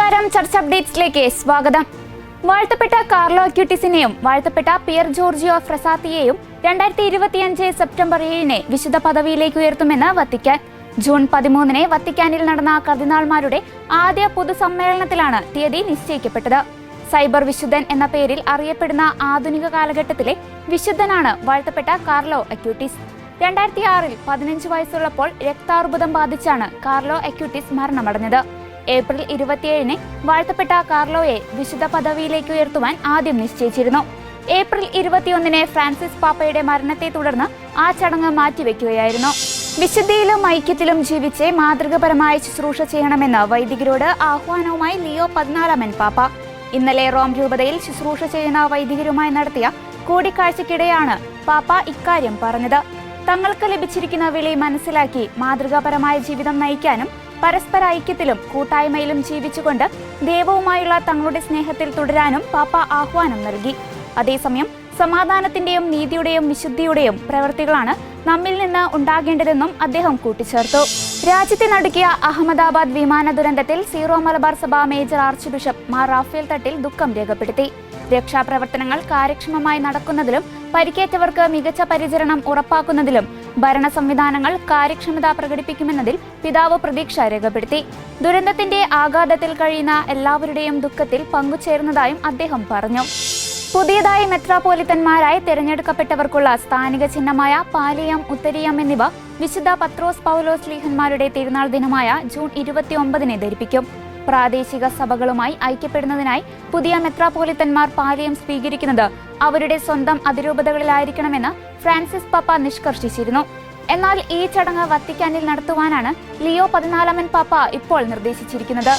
Church അപ്ഡേറ്റ്സിലേക്ക് സ്വാഗതം. വാഴ്ത്തപ്പെട്ട Carlo അക്യൂട്ടിസിനെയും വാഴ്ത്തപ്പെട്ട പിയർ ജോർജിയോ ഫ്രസാത്തിയെയും രണ്ടായിരത്തി ഇരുപത്തിയഞ്ച് സെപ്റ്റംബർ ഏഴിന് വിശുദ്ധ പദവിയിലേക്ക് ഉയർത്തുമെന്ന് വത്തിക്കാൻ. ജൂൺ പതിമൂന്നിന് വത്തിക്കാനിൽ നടന്ന കർദിനാൾമാരുടെ ആദ്യ പൊതുസമ്മേളനത്തിലാണ് തീയതി നിശ്ചയിക്കപ്പെട്ടത്. സൈബർ വിശുദ്ധൻ എന്ന പേരിൽ അറിയപ്പെടുന്ന ആധുനിക കാലഘട്ടത്തിലെ വിശുദ്ധനാണ് വാഴ്ത്തപ്പെട്ട കാർലോ അക്യൂട്ടിസ്. രണ്ടായിരത്തി ആറിൽ പതിനഞ്ച് വയസ്സുള്ളപ്പോൾ രക്താർബുദം ബാധിച്ചാണ് കാർലോ അക്യൂട്ടിസ് മരണമടഞ്ഞത്. ഏപ്രിൽ ഇരുപത്തിയേഴിന് വാഴ്ത്തപ്പെട്ട കാർലോയെ വിശുദ്ധ പദവിയിലേക്ക് ഉയർത്തുവാൻ ആദ്യം നിശ്ചയിച്ചിരുന്നു. ഏപ്രിൽ ഇരുപത്തിയൊന്നിന് ഫ്രാൻസിസ് പാപ്പയുടെ മരണത്തെ തുടർന്ന് ആ ചടങ്ങ് മാറ്റിവെക്കുകയായിരുന്നു. വിശുദ്ധിയിലും ഐക്യത്തിലും ജീവിച്ച് മാതൃകപരമായ ശുശ്രൂഷ ചെയ്യണമെന്ന് വൈദികരോട് ആഹ്വാനവുമായി ലിയോ പതിനാലാമൻ പാപ്പ. ഇന്നലെ റോം രൂപതയിൽ ശുശ്രൂഷ ചെയ്യുന്ന വൈദികരുമായി നടത്തിയ കൂടിക്കാഴ്ചയ്ക്കിടെയാണ് പാപ്പ ഇക്കാര്യം പറഞ്ഞത്. തങ്ങൾക്ക് ലഭിച്ചിരിക്കുന്ന വിളി മനസ്സിലാക്കി മാതൃകാപരമായ ജീവിതം നയിക്കാനും പരസ്പര ഐക്യത്തിലും കൂട്ടായ്മയിലും ജീവിച്ചുകൊണ്ട് ദൈവവുമായുള്ള തങ്ങളുടെ സ്നേഹത്തിൽ തുടരാനും പാപ്പ ആഹ്വാനം നൽകി. അതേസമയം സമാധാനത്തിന്റെയും നീതിയുടെയും വിശുദ്ധിയുടെയും പ്രവൃത്തികളാണ് നമ്മിൽ നിന്ന് ഉണ്ടാകേണ്ടതെന്നും അദ്ദേഹം കൂട്ടിച്ചേർത്തു. രാജ്യത്തെ നടുക്കിയ അഹമ്മദാബാദ് വിമാന ദുരന്തത്തിൽ സീറോ മലബാർ സഭ major arch bishop Mar Raphael Thattil ദുഃഖം രേഖപ്പെടുത്തി. രക്ഷാപ്രവർത്തനങ്ങൾ കാര്യക്ഷമമായി നടക്കുന്നതിലും പരിക്കേറ്റവർക്ക് മികച്ച പരിചരണം ഉറപ്പാക്കുന്നതിലും ഭരണ സംവിധാനങ്ങൾ കാര്യക്ഷമത പ്രകടിപ്പിക്കുമെന്നതിൽ പിതാവ് പ്രതീക്ഷ രേഖപ്പെടുത്തി. ദുരന്തത്തിന്റെ ആഘാതത്തിൽ കഴിയുന്ന എല്ലാവരുടെയും ദുഃഖത്തിൽ പങ്കുചേരുന്നതായും അദ്ദേഹം പറഞ്ഞു. പുതിയതായി മെത്രാപോലിത്തന്മാരായി തിരഞ്ഞെടുക്കപ്പെട്ടവർക്കുള്ള സ്ഥാനിക ചിഹ്നമായ പാലിയം ഉത്തരീയം എന്നിവ വിശുദ്ധ പത്രോസ് പൗലോസ് ലീഹന്മാരുടെ തിരുനാൾ ദിനമായ ജൂൺ ഇരുപത്തിയൊമ്പതിനെ ധരിപ്പിക്കും. പ്രാദേശിക സഭകളുമായി ഐക്യപ്പെടുന്നതിനായി പുതിയ മെത്രാപോലിത്തന്മാർ പാലയം സ്വീകരിക്കുന്നത് അവരുടെ സ്വന്തം അതിരൂപതകളിലായിരിക്കണമെന്ന് ഫ്രാൻസിസ് പാപ്പ നിഷ്കർഷിച്ചിരുന്നു. എന്നാൽ ഈ ചടങ്ങ് വത്തിക്കാനിൽ നടത്തുവാനാണ് ലിയോ പതിനാലാമൻ പാപ്പ ഇപ്പോൾ നിർദ്ദേശിച്ചിരിക്കുന്നത്.